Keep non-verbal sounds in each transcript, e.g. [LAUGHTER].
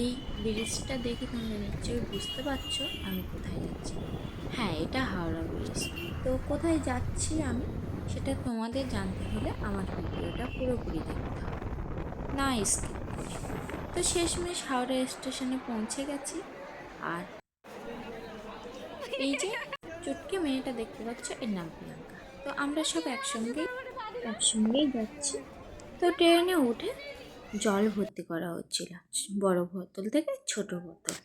এই ব্রিজটা দেখে তোমরা নিশ্চয়ই বুঝতে পারছ আমি কোথায় যাচ্ছি। হ্যাঁ এটা হাওড়া ব্রিজ তো কোথায় যাচ্ছি আমি সেটা তোমাদের জানতে হলে আমার ভিডিওটা পুরোপুরি দেখতে হবে। না স্কিপ করে তো শেষমেশ হাওড়া স্টেশনে পৌঁছে গেছি। আর এই যে চুটকে মেয়েটা দেখতে পাচ্ছ, এর নাম প্রিয়াঙ্কা। তো আমরা সব একসঙ্গেই একসঙ্গেই যাচ্ছি। তো ট্রেনে উঠে জল ভর্তি করা হচ্ছিল বড় বোতল থেকে ছোট বোতল।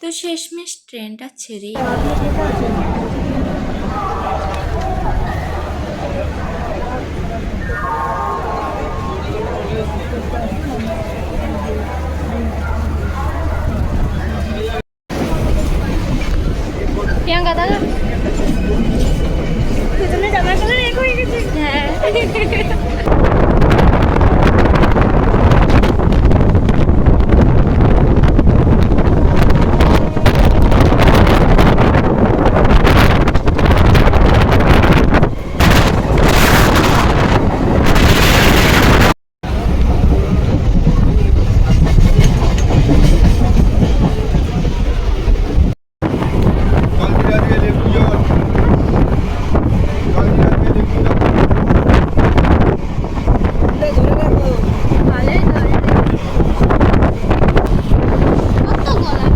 তো শেষমেশ ট্রেনটা ছেড়েই প্রিয়াঙ্কা দাদা? পিছনে জামার কালার এক হয়ে গেছে। হ্যাঁ জল দিয়ে দিয়ে লেবু জল জল দিয়ে দিয়ে লেবু জল ভালোই ধরে কত গলা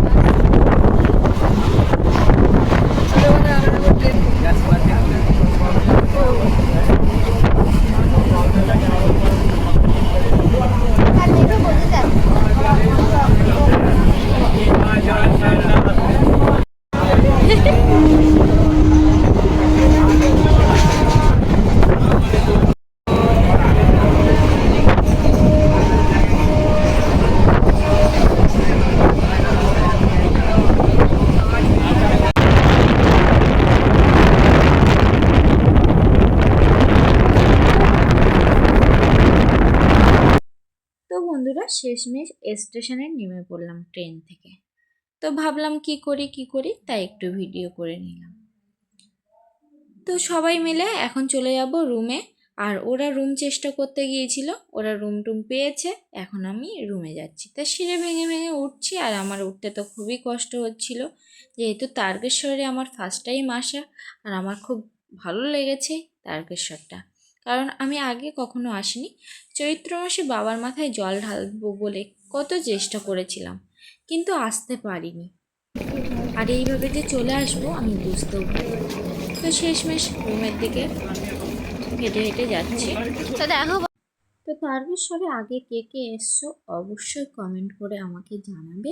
তো বন্ধুরা শেষমেশ স্টেশনে নেমে পড়লাম ট্রেন থেকে। তো ভাবলাম কি করি কি করি, তাই একটু ভিডিও করে নিলাম। তো সবাই মিলে এখন চলে যাব রুমে। আর ওরা রুম চেষ্টা করতে গিয়েছিল, ওরা রুম টুম পেয়েছে, এখন আমি রুমে যাচ্ছি। তা সিঁড়ে ভেঙে ভেঙে উঠছি, আর আমার উঠতে তো খুবই কষ্ট হচ্ছিল। যেহেতু তারকেশ্বরে আমার ফার্স্ট টাইম আসা, আর আমার খুব ভালো লেগেছে তারকেশ্বরটা। কারণ আমি আগে কখনো আসিনি। চৈত্র মাসে বাবার মাথায় জল ঢালবো বলে কত চেষ্টা করেছিলাম কিন্তু আসতে পারিনি। আর এইভাবে যে চলে আসব আমি বুঝতেও পারিনি। তো শেষমেশ রুমের দিকে হেঁটে হেঁটে যাচ্ছি। তো দেখো তো তারকেশ্বরে আগে কে কে এসছো অবশ্যই কমেন্ট করে আমাকে জানাবে।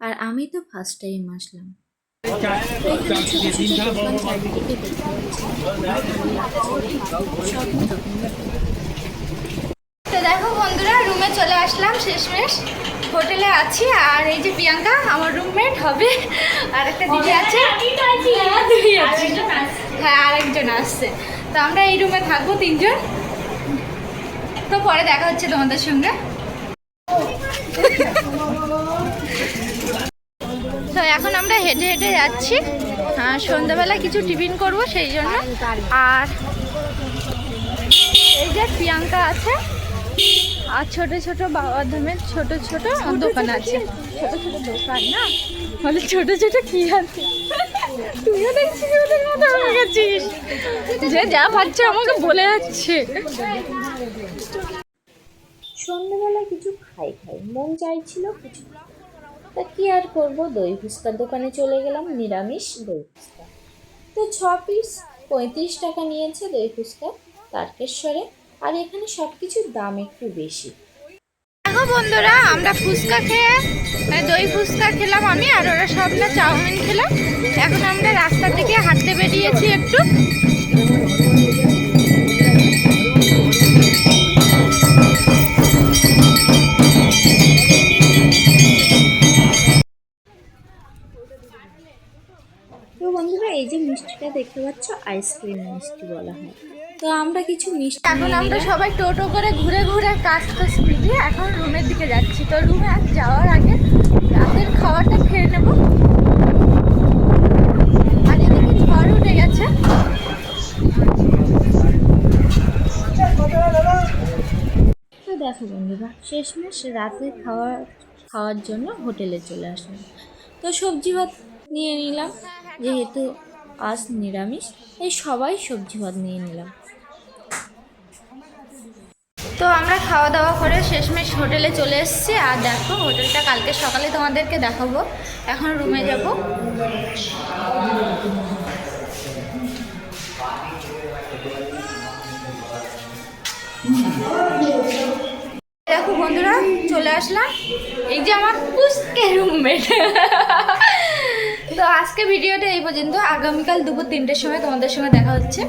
আর আমি তো ফার্স্ট টাইম আসলাম। তো দেখো বন্ধুরা রুমে চলে আসলাম শেষমেশ। হোটেলে আছি আর এই যে প্রিয়াঙ্কা আমার রুমমেট হবে। আর একটা দিদি আছে। হ্যাঁ, আরেকজন আসছে। তো আমরা এই রুমে থাকব তিনজন। তো পরে দেখা হচ্ছে তোমাদের সঙ্গে। [LAUGHS] হেঁটে হেঁটে যাচ্ছি। সন্ধ্যাবেলা কিছু টিফিন করব সেই জন্য। আর এই যে প্রিয়াঙ্কা আছে, আর ছোট ছোট বাবাধামের ছোট ছোট দোকান আছে। ছোট ছোট দোকান না? বলে ছোট ছোট কি আছে? তুইও যে যা আমাকে বলে যাচ্ছে। সন্ধ্যেবেলা কিছু খাই খাই। মন চাইছিল কিছু তা কি আর করব? দই ফুচকার দোকানে চলে গেলাম, নিরামিষ দই ফুচকা। তো ছ পিস পঁয়ত্রিশ টাকা নিয়েছে দই ফুচকা তারকেশ্বরে, আর এখানে সব কিছুর দাম একটু বেশি। বন্ধুরা, আমরা ফুচকা খেয়ে মানে দই ফুচকা খেলাম আমি আর ওরা সব না চাউমিন খেলাম এখন আমরা রাস্তার দিকে হাঁটতে বেরিয়েছি একটু। এই যে মিষ্টিটা দেখতে পাচ্ছ আইসক্রিম মিষ্টি বলা হয়। তো আমরা কিছু মিষ্টি এখন আমরা সবাই টোটো করে ঘুরে ঘুরে কাজ টাজ মিটিয়ে এখন রুমের দিকে যাচ্ছি। তো রুমে যাওয়ার আগে রাতের খাবারটা খেয়ে নেব। আর এদিকে ঝড় উঠে গেছে। তো দেখো বন্ধুরা শেষমেশ রাতে খাওয়া খাওয়ার জন্য হোটেলে চলে আসলাম। তো সবজি ভাত নিয়ে নিলাম। যেহেতু আজ নিরামিষ, তাই সবাই সবজি ভাত নিয়ে নিলাম। তো আমরা খাওয়া দাওয়া করে শেষমেশ হোটেলে চলে এসেছি। আর দেখো, হোটেলটা কালকে সকালে তোমাদেরকে দেখাবো। এখন রুমে যাব। দেখো বন্ধুরা, চলে আসলাম। এই যে আমার পুষ্কে রুমমেট তো আজকে ভিডিওটা এই পর্যন্ত। আগামীকাল দুপুর তিনটের সময় তোমাদের সঙ্গে দেখা হচ্ছে।